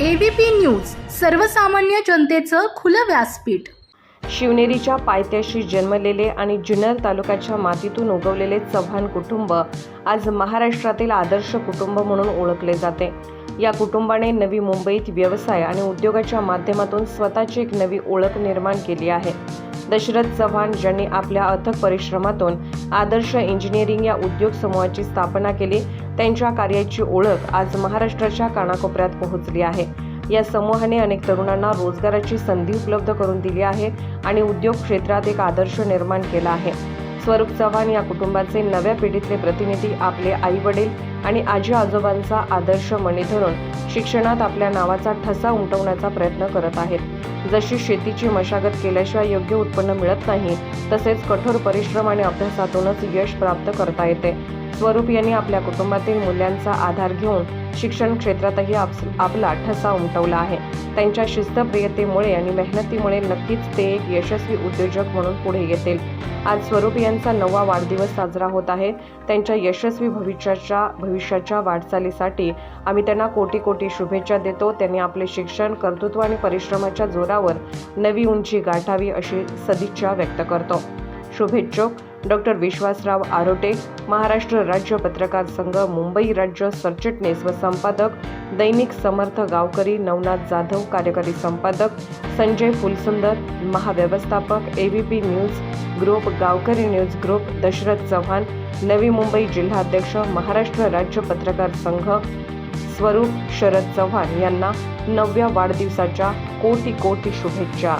ABP news सर्वसामान्य जनतेचं खुलं व्यासपीठ. शिवनेरीच्या पायथ्याशी जन्मलेले आणि जुन्नर तालुक्याच्या मातीतून उगवलेले चव्हाण कुटुंब आज महाराष्ट्रातील आदर्श कुटुंब म्हणून ओळखले जाते. या कुटुंबाने नवी मुंबईत व्यवसाय आणि उद्योगाच्या माध्यमातून स्वतःची एक नवी ओळख निर्माण केली आहे. दशरथ चव्हाण ज्यांनी आपल्या अथक परिश्रमातून आदर्श इंजिनिअरिंग या उद्योग समूहाची स्थापना केली त्यांच्या कार्याची ओळख आज महाराष्ट्राच्या कानाकोपऱ्यात पोहोचली आहे. या समूहाने अनेक तरुणांना रोजगाराची संधी उपलब्ध करून दिली आहे आणि उद्योग क्षेत्रात एक आदर्श निर्माण केला आहे. स्वरूप चव्हाण या कुटुंबाचे नव्या पिढीतले प्रतिनिधी आपले आई वडील आणि आजी आजोबांचा आदर्श मणी धरून शिक्षणात आपल्या नावाचा ठसा उमटवण्याचा प्रयत्न करत आहेत. जशी शेतीची मशागत केल्याशिवाय योग्य उत्पन्न मिळत नाही तसेच कठोर परिश्रम आणि अभ्यासातूनच यश प्राप्त करता येते. स्वरूप यांनी आपल्या कुटुंबातील मूल्यांचा आधार घेऊन शिक्षण क्षेत्रातही आपला ठसा उमटवला आहे. त्यांच्या शिस्तप्रियतेमुळे आणि मेहनतीमुळे नक्कीच ते एक यशस्वी उद्योजक म्हणून पुढे येतील. आज स्वरूप यांचा नववा वाढदिवस साजरा होत आहे. त्यांच्या यशस्वी भविष्याच्या भविष्याच्या वाटचालीसाठी आम्ही त्यांना कोटी कोटी शुभेच्छा देतो. त्यांनी आपले शिक्षण कर्तृत्व आणि परिश्रमाच्या जोरावर नवी उंची गाठावी अशी सदिच्छा व्यक्त करतो. शुभेच्छुक डॉक्टर विश्वासराव आरोटे महाराष्ट्र राज्य पत्रकार संघ मुंबई राज्य सरचिटणीस व संपादक दैनिक समर्थ गावकरी नवनाथ जाधव कार्यकारी संपादक संजय फुलसुंदर महाव्यवस्थापक ABP news group Gavkari news group Dashrath Chavan Navi Mumbai जिल्हाध्यक्ष महाराष्ट्र राज्य पत्रकार संघ स्वरूप शरद चव्हाण यांना नवव्या वाढदिवसाच्या कोटी कोटी शुभेच्छा.